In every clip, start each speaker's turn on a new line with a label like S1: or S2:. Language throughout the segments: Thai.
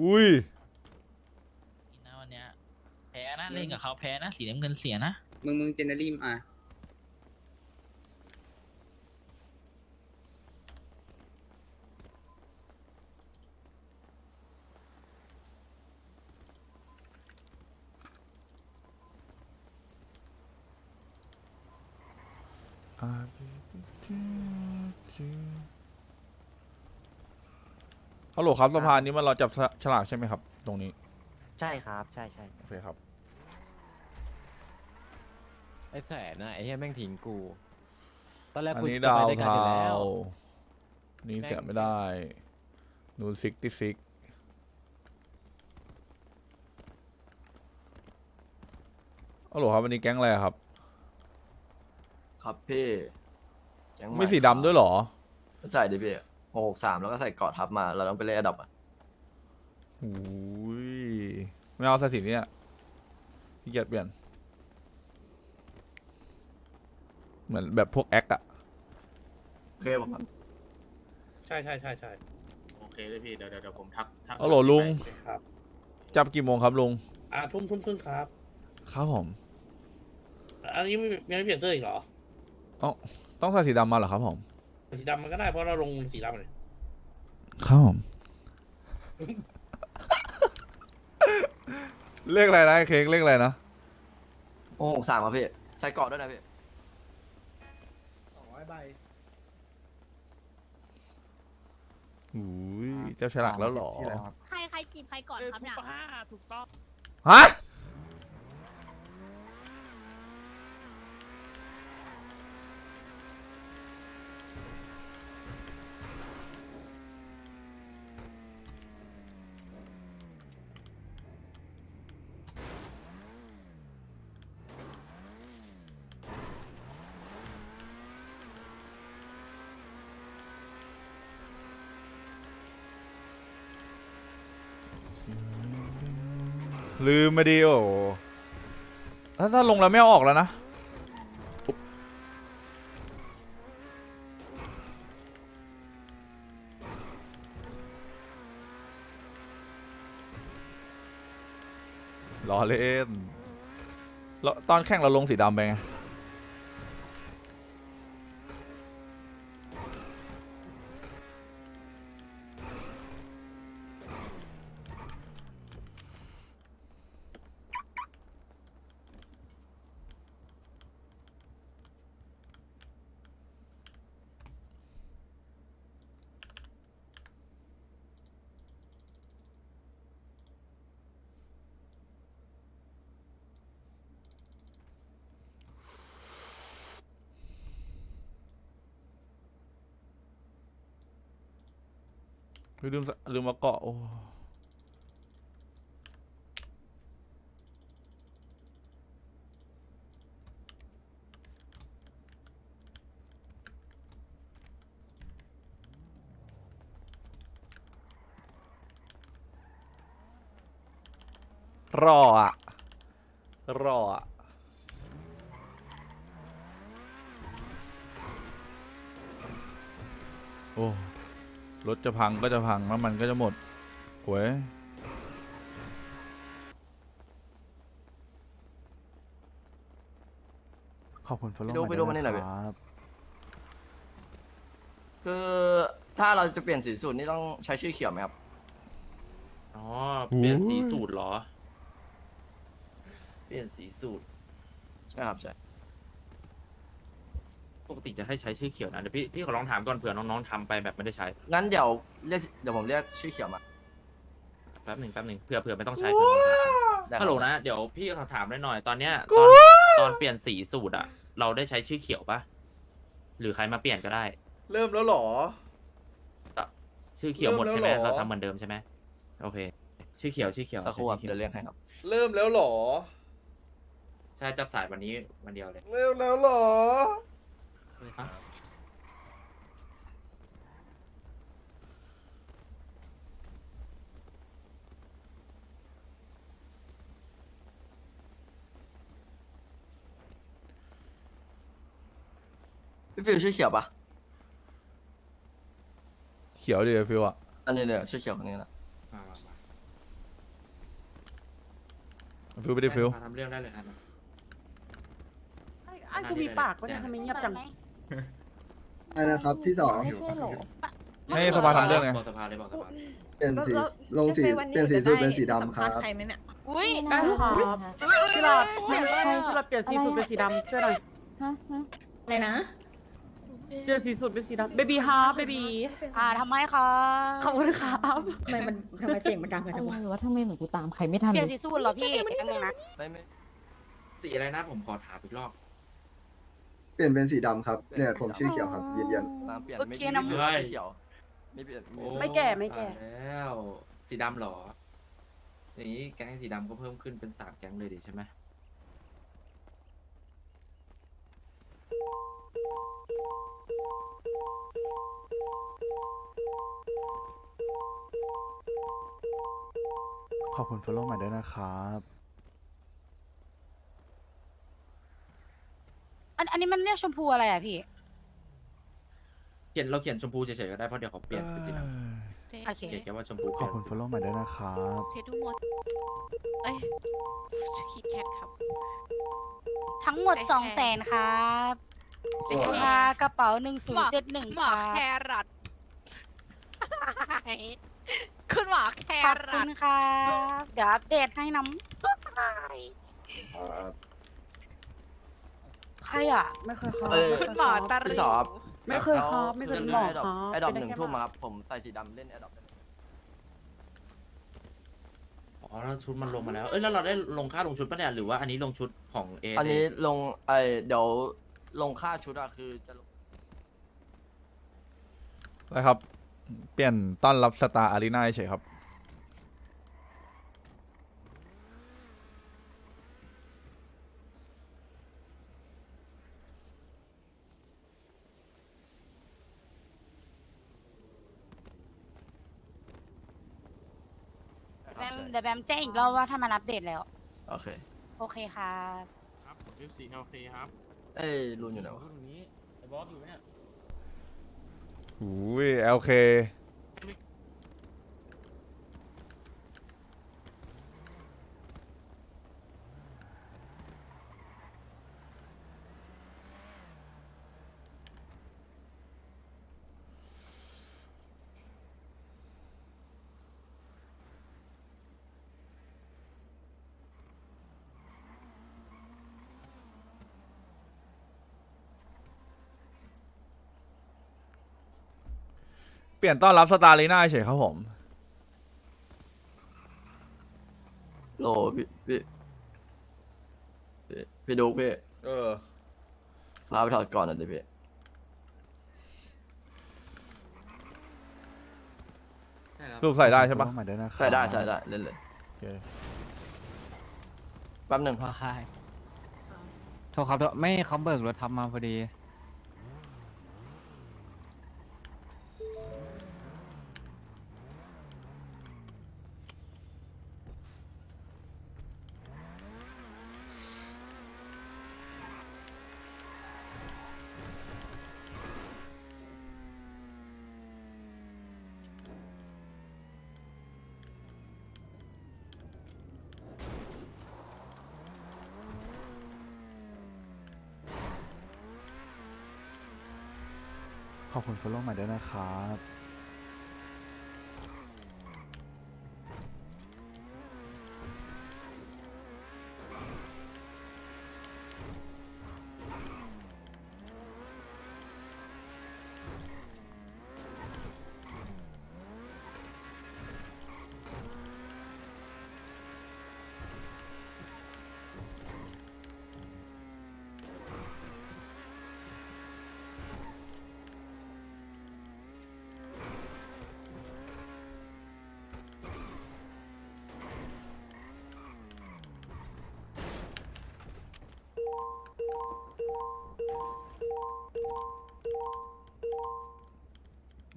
S1: อุ้ย
S2: นี่นะวันเนี้ยแพ้นะเล่นกับเขาแพ้นะสีน้ำเงินเสียนะ
S3: มึงมึงเจเนอรี่มา
S1: ฮัลโหลครับสะพานนี้มันเราจับฉฉลากใช่ไหมครับ ตรงนี้
S4: ใช่ครับ ใช่ใช่
S1: โอเคครับ
S5: ไอ้แสนน่ะไอ้เหี้ยแม่งทิ้งกู ตอนแรก
S1: อัน
S5: กู
S1: นี้
S5: จะ
S1: ดา
S5: ไป
S1: ว
S5: ด้วยกัน
S1: เทา
S5: อยู่แล้ว
S1: นี่
S5: แม่ง
S1: เสียไม่ได้นูซิกติซิกฮัลโหลครับวันนี้แก๊งอะไรอะครับ
S6: ครับพี่แก๊งให
S1: ไม่สีดำด้วยเหรอ
S6: ใส่ดิพี่ หกสามแล้วก็ใส่เกาะทับมาเราต้องไปเล่นอันดับอะ
S1: อุ้ยไม่เอาสถิติเนี่ยพี่เกียจเปลี่ยน เหมือนแบบพวกแอคอะ
S6: โอเคผมครับ
S7: ใช่ใช่ใช่ใช่
S8: โอเคเลยพี่เดี๋ยวเดี๋ยวเดี๋ยวผมทักทัก
S1: ฮัลโหลลุง
S7: ครับ
S1: จับกี่โมงครับลุง
S7: อ่าทุ่มทุ่มครึ่งครับ
S1: ครับผม
S7: อันนี้ไม่ยังไม่เปลี่ยนเสื้ออีกเหรอ
S1: ต้องใส่สีดำมาเหรอครับผม
S7: สีดำมันก็ได้เพราะเราลงสีดำเลย
S1: ครับผมเลขอะไรนะไอ้เค้กเลขอะไรนะ
S6: หกสามครับพี่ใส่เกาะด้วยนะพี่
S7: สองร้อยใบ
S1: อุ้ยเจ้าฉลากแล้วเหรอ
S9: ใครใครจีบใครก่อนครับเนี่ย
S2: ถูกต้อง
S1: ฮะ ลืมมาดีโอถ้าถ้าลงแล้วไม่เอาออกแล้วนะ รอเล่นแล้วตอนแข่งเราลงสีดำไปไง ลืมลืมมาเกาะโอ้รออะรออะโอ้ รถจะพังก็จะพังน้ำมันก็จะหมดหวยขอบคุณฟอลโล่
S6: ไปดูไปดูมานี่หน่อยพี่คือถ้าเราจะเปลี่ยนสีสูตรนี่ต้องใช้ชื่อเขียวไหมครับ
S8: อ๋อ เปลี่ยนสีสูตรเหรอ เปลี่ยนสีสูตร
S6: ใช่ครับใช่
S8: ปกติจะให้ใช้ชื่อเขียวนะเดี๋ยวพี่พี่ขอลองถามก่อนเผื่อน้องๆทำไปแบบไม่ได้ใช้
S6: งั้นเดี๋ยวเรียกเดี๋ยวผมเรียกชื่อเขียวมา
S8: แป๊บหนึ่งแป๊บหนึ่งเผื่อเผื่อไม่ต้องใช้เผื่อไม่ต้องใช้
S6: ได้ครับ
S8: ฮัลโหลนะ เดี๋ยวพี่ขอถามได้หน่อย ตอนเนี้ยตอนตอนเปลี่ยนสีสูตรอะเราได้ใช้ชื่อเขียวปะหรือใครมาเปลี่ยนก็ได้
S1: เริ่มแล้วหรอ
S8: ชื่อเขียวหมดใช่ไหม
S1: เริ่มแล้วเหรอ
S8: เราทำเหมือนเดิมใช่ไหมโอเค ชื่อเขียวชื่อเขียว
S6: สักครู่ครับ
S8: ชื่อ
S6: เดี๋ยว
S8: เขียว
S6: เรียกให้ครับ
S1: เริ่มแล้วหรอ
S8: ใช่จับสายวันนี้วันเดียวเลย
S1: เริ่มแล้วหรอ
S8: เลยครับ
S6: พี่ฟิวชื่อเขียวปะ
S1: เขียวดีฟิวอะ
S6: อันนี้เนี่ยชื่อเขียวคนนี้นะ
S8: มามามา
S1: ฟิลไปดิฟิล
S8: ทำเรื่องได้เลยครับ
S3: ไอ้ไอ้กูมีปากปะเนี่ยทำไมเงียบจัง
S10: อะ ไรนะครับที่สอง
S9: ไม่ใช่หรอ
S1: ให้สภาทำเรื่องไง
S8: บอกสภาเลยบอกสภา
S10: เปลี่ยนสีลงสีเปลี่ยนสีสูตรเป็นสีดำครับ
S3: อุ้ยได้ครับพี่หลอดพี่หลอดเปลี่ยนสีสูตรเป็นสีดำช่วยหน่อย
S9: อะไรนะ
S3: เปลี่ยนสีสูตรเป็นสีดำเบบี้ฮาร์เบบี้
S9: อ่าทำไมคะ
S3: ขอบคุณครับ
S9: ทำไมมันทำไมเสียงมันดังกันจังวะว่าทำไมเหมือนกูตามใครไม่ทัน
S3: เปลี่ยนสีสูตรเหรอพี่ยังไงนะ
S6: ไม่ไม่
S8: สีอะไรนะผมขอถามอีกรอบ
S10: เปลี่ยนเป็นสีดำครับ เนี่ยผมชื่อเขียวครับยืนยัน
S6: ตามเปลี่ยน
S3: โอ
S6: ไม่
S3: เค
S6: ไม่
S3: นะ
S6: เปลี่ยน
S8: เฮ้ย
S6: สีเขียวไม่เปลี่ยน
S8: โอ้
S3: ไม่แก่ไม่แก่
S8: ตายแล้วสีดำเหรอ อย่างนี้แก๊งสีดำก็เพิ่มขึ้นเป็นสามแก๊งเลยดิใช่ไหม
S1: ขอบคุณฟอลโล่ใหม่ด้วยนะครับ
S3: อันอันนี้มันเรียก ชมพูอะไรอะพี่
S8: เขียนเราเขียนชมพูเฉยๆก็ได้เพราะเดี๋ยวเขาเปลี่ยนเป็นสีดำ
S3: โอเค
S8: เขียนแค่ว่าชมพู
S1: ขอบคุณฟอลโล่ใหม่ด้วยนะครับ
S9: เชดูหมด เอ้ยคิดแคทครับ
S3: ทั้งหมดสองแสนครับราคากระเป๋าหนึ่งศูนย์เจ็ดหนึ่ง
S9: หมอแครอทคุณหมอแค
S3: ขอบ
S9: ร
S3: คุ
S9: อท
S3: ณครับ เดี๋ยวอัปเดตให้น้ำ ใครอะ ไม่เคยครับ
S6: เออ
S9: คุณหมอตา
S6: พี่
S9: รี
S6: สอบ
S3: ไม่เคยครับไม่เคยเป็นหมอครับ
S6: ไอ้ดอก
S3: เป็น
S6: ห
S3: ได้
S6: นึ่ง
S3: แค่
S6: ทุ่ม
S3: หมอ
S6: ครับ ผมใส่สีดำเล่นไอ้ดอก
S8: อ๋อแล้วชุดมันลงมาแล้ว เอ้ยแล้วเราได้ลงค่าลงชุดปะเนี่ยหรือว่าอันนี้ลงชุดของเอ
S6: อันนี้ลงไอเดี๋ยวลงค่าชุดอะคือจะลง
S1: นะครับ เปลี่ยนต้อนรับสตาร์อารีนาเฉยครับ
S3: เดี๋ยวแบมแจ้งอีกรอบว่าถ้ามันอัปเดตแล้ว
S6: โอเค
S3: โอเคครับ
S7: ครับผมยี่สี่โอเคครับ
S6: เอ้ยรุนอยู่ไหนวะ
S1: อุ้ยเอลเค เปลี่ยนต้อนรับสตาร์อารีนาเฉยครับผม
S6: โหลพี่พี่พี่พี่ดูพี่
S1: เออ
S6: พาไปถอดก่อนหน่อยดิพี่
S1: รูปใส่ได้ใช่ปะใหม่ด้วยนะครับ
S6: ใส่ได้ใส่ได้เล่นเลย
S1: โอเค
S6: แป๊บหนึ่ง
S5: โทษครับโทษไม่เขาเบิกรถทับมาพอดี
S1: ขอบคุณฟอลโล่ใหม่ด้วยนะครับ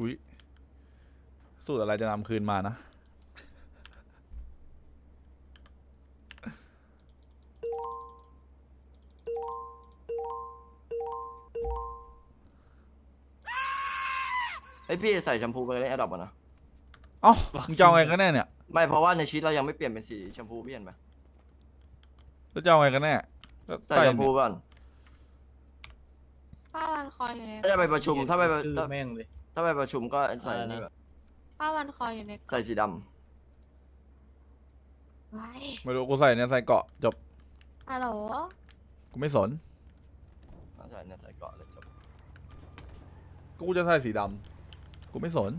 S1: อุ๊ยสูตรอะไรจะนำคืนมานะ
S6: ไอยพี่ใส่แชมพูไปเล่นไอ้ดอกก่อนนะ
S1: เอ้ามึงจะเอาไงกันแน่เนี่ย
S6: ไม่เพราะว่าในชีตเรายังไม่เปลี่ยนเป็นสีแชมพูพี่เห็นไหม
S1: แล้วจะเอาไงกันแน่ก็
S6: ใส่
S1: ใส่
S6: ชมพูก่อน
S9: ป้าวันคอยอยู่ใน
S6: ถ้าจะไปประชุมถ้าไปถ้า
S7: แม่งเลย
S6: ถ้าไปประชุมก็ใส่นี่ก่อน
S9: ป้าวันคอยอยู่ใน
S6: ใส่สีด
S9: ไว้
S1: ไม่รู้กูใส่เนี่ยใส่เกาะจบ
S9: ฮัลโหล
S1: กูไม่สนำ
S6: ใส่เนี่ยใส่เกาะเลยจบ
S1: กูจะใส่สีดำกูไม่สน